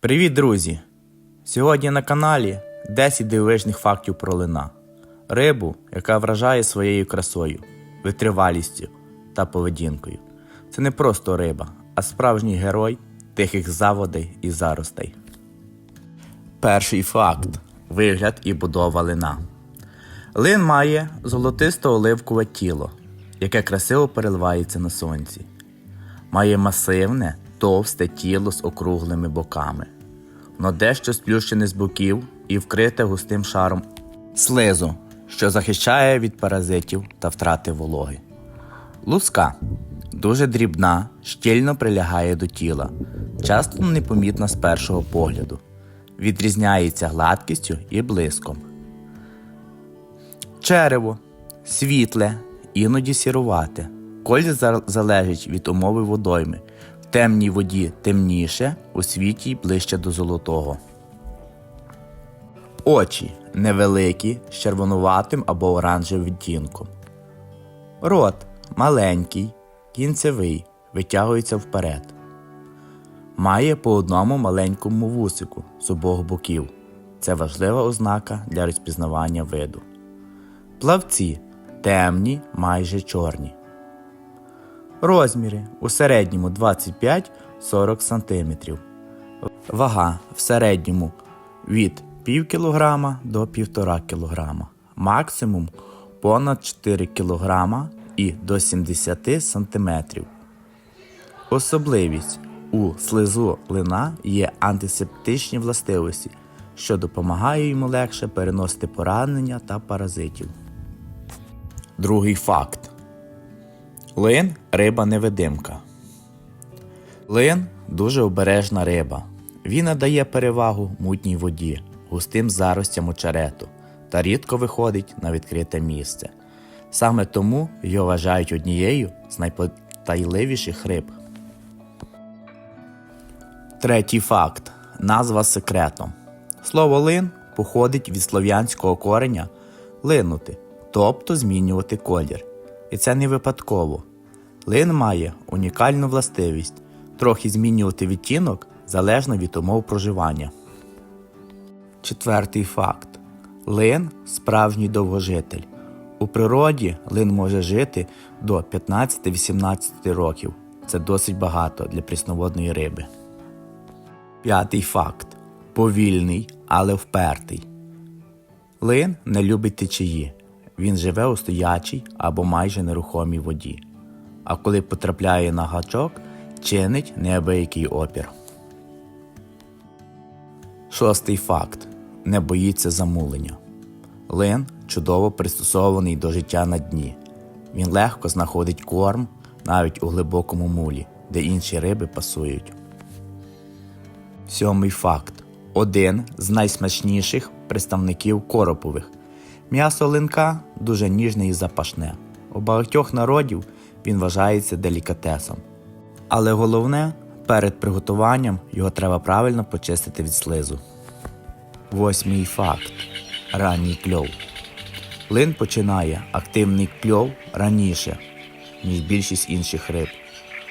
Привіт, друзі! Сьогодні на каналі 10 дивовижних фактів про лина. Рибу, яка вражає своєю красою, витривалістю та поведінкою. Це не просто риба, а справжній герой тихих заводей і заростей. Перший факт вигляд і будова лина. Лин має золотисто-оливкове тіло, яке красиво переливається на сонці. Має масивне, товсте тіло з округлими боками. Воно дещо сплющене з боків і вкрите густим шаром слизу, що захищає від паразитів та втрати вологи. Луска дуже дрібна, щільно прилягає до тіла, часто непомітна з першого погляду. Відрізняється гладкістю і блиском. Черево світле, іноді сірувате. Колір залежить від умови водойми. Темній воді темніше, у світлій ближче до золотого. Очі невеликі, з червонуватим або оранжевим відтінком. Рот маленький, кінцевий, витягується вперед. Має по одному маленькому вусику з обох боків. Це важлива ознака для розпізнавання виду. Плавці темні, майже чорні. Розміри у середньому 25-40 см. Вага в середньому від пів кг до 1,5 кг. Максимум понад 4 кг і до 70 см. Особливість у слизу лина є антисептичні властивості, що допомагає йому легше переносити поранення та паразитів. Другий факт. Лин риба невидимка. Лин дуже обережна риба. Він надає перевагу мутній воді, густим заростям очерету та рідко виходить на відкрите місце. Саме тому його вважають однією з найпотайливіших риб. Третій факт. Назва секретом. Слово лин походить від слов'янського кореня линути, тобто змінювати колір. І це не випадково. Лин має унікальну властивість трохи змінювати відтінок залежно від умов проживання. Четвертий факт. Лин справжній довгожитель. У природі лин може жити до 15-18 років. Це досить багато для прісноводної риби. П'ятий факт. Повільний, але впертий. Лин не любить течії. Він живе у стоячій або майже нерухомій воді. А коли потрапляє на гачок, чинить неабиякий опір. Шостий факт. Не боїться замулення. Лин чудово пристосований до життя на дні. Він легко знаходить корм навіть у глибокому мулі, де інші риби пасують. Сьомий факт. Один з найсмачніших представників коропових. М'ясо линка дуже ніжне і запашне. У багатьох народів він вважається делікатесом. Але головне, перед приготуванням його треба правильно почистити від слизу. Восьмий факт. Ранній кльов. Лин починає активний кльов раніше, ніж більшість інших риб.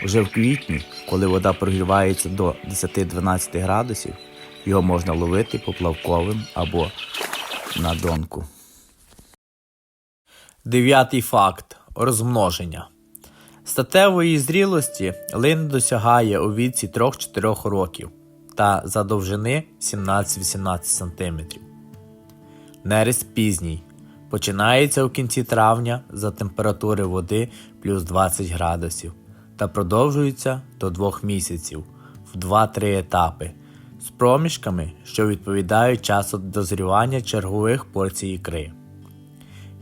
Уже в квітні, коли вода прогрівається до 10-12 градусів, його можна ловити поплавковим або на донку. Дев'ятий факт розмноження. Статевої зрілості лин досягає у віці 3-4 років та за довжини 17-18 см. Нерест пізній. Починається у кінці травня за температури води плюс 20 градусів та продовжується до 2 місяців в 2-3 етапи з проміжками, що відповідають часу дозрівання чергових порцій ікри.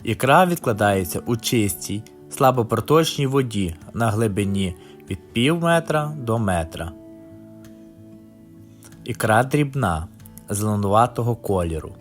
Ікра відкладається у чистій, слабопроточній воді на глибині від пів метра до метра. Ікра дрібна, зеленуватого кольору.